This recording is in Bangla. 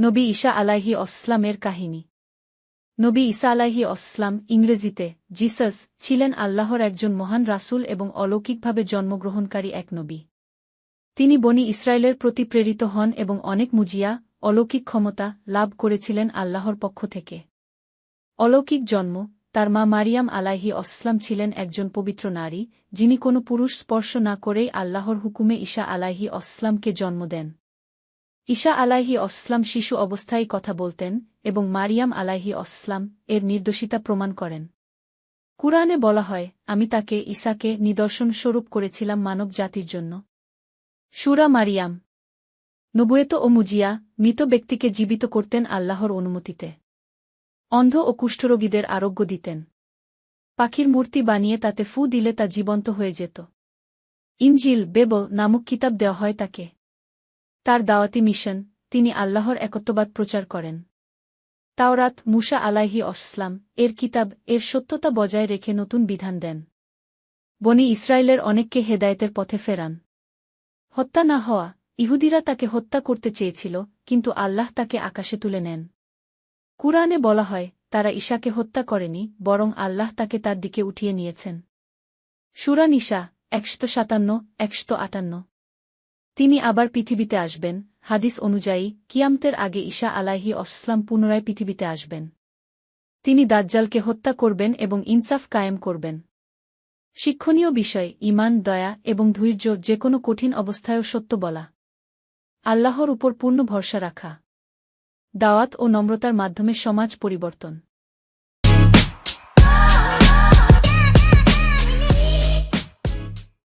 নবী ঈশা আলাহি অসলামের কাহিনী। নবী ঈসা আলাহি অসলাম ইংরেজিতে, জিসাস ছিলেন আল্লাহর একজন মহান রাসূল এবং অলৌকিকভাবে জন্মগ্রহণকারী এক নবী। তিনি বনি ইসরায়েলের প্রতি প্রেরিত হন এবং অনেক মুজিয়া, অলৌকিক ক্ষমতা লাভ করেছিলেন আল্লাহর পক্ষ থেকে। অলৌকিক জন্ম, তার মা মারিয়াম আলাহি অসলাম ছিলেন একজন পবিত্র নারী, যিনি কোনো পুরুষ স্পর্শ না করেই আল্লাহর হুকুমে ঈশা আলাহি অসলামকে জন্ম দেন। ঈশা আলাহি অসলাম শিশু অবস্থায় কথা বলতেন এবং মারিয়াম আলাহি অসলাম এর নির্দোষিতা প্রমাণ করেন। কুরআনে বলা হয়, আমি তাকে ঈসাকে নিদর্শন স্বরূপ করেছিলাম মানব জাতির জন্য। সুরা মারিয়াম। নবুয়েত ও মুজিয়া, মৃত ব্যক্তিকে জীবিত করতেন আল্লাহর অনুমতিতে। অন্ধ ও কুষ্ঠরোগীদের আরোগ্য দিতেন। পাখির মূর্তি বানিয়ে তাতে ফু দিলে তা জীবন্ত হয়ে যেত। ইঞ্জিল বেব নামক কিতাব দেওয়া হয় তাকে। তার দাওয়াতি মিশন, তিনি আল্লাহর একত্ববাদ প্রচার করেন। তাওরাত মুসা আলাহি অসলাম এর কিতাব, এর সত্যতা বজায় রেখে নতুন বিধান দেন। বনি ইসরায়েলের অনেককে হেদায়েতের পথে ফেরান। হত্যা না হওয়া, ইহুদিরা তাকে হত্যা করতে চেয়েছিল, কিন্তু আল্লাহ তাকে আকাশে তুলে নেন। কুরআনে বলা হয়, তারা ঈশাকে হত্যা করেনি, বরং আল্লাহ তাকে তার দিকে উঠিয়ে নিয়েছেন। সুরা নিশা একশত সাতান্ন, একশত আটান্ন। তিনি আবার পৃথিবীতে আসবেন। হাদিস অনুযায়ী, কিয়ামতের আগে ঈশা আলাহি অসলাম পুনরায় পৃথিবীতে আসবেন। তিনি দাজ্জালকে হত্যা করবেন এবং ইনসাফ কায়েম করবেন। শিক্ষণীয় বিষয় ইমান দয়া এবং ধৈর্য যে কোনো কঠিন অবস্থায়ও সত্য বলা। আল্লাহর উপর পূর্ণ ভরসা রাখা। দাওয়াত ও নম্রতার মাধ্যমে সমাজ পরিবর্তন।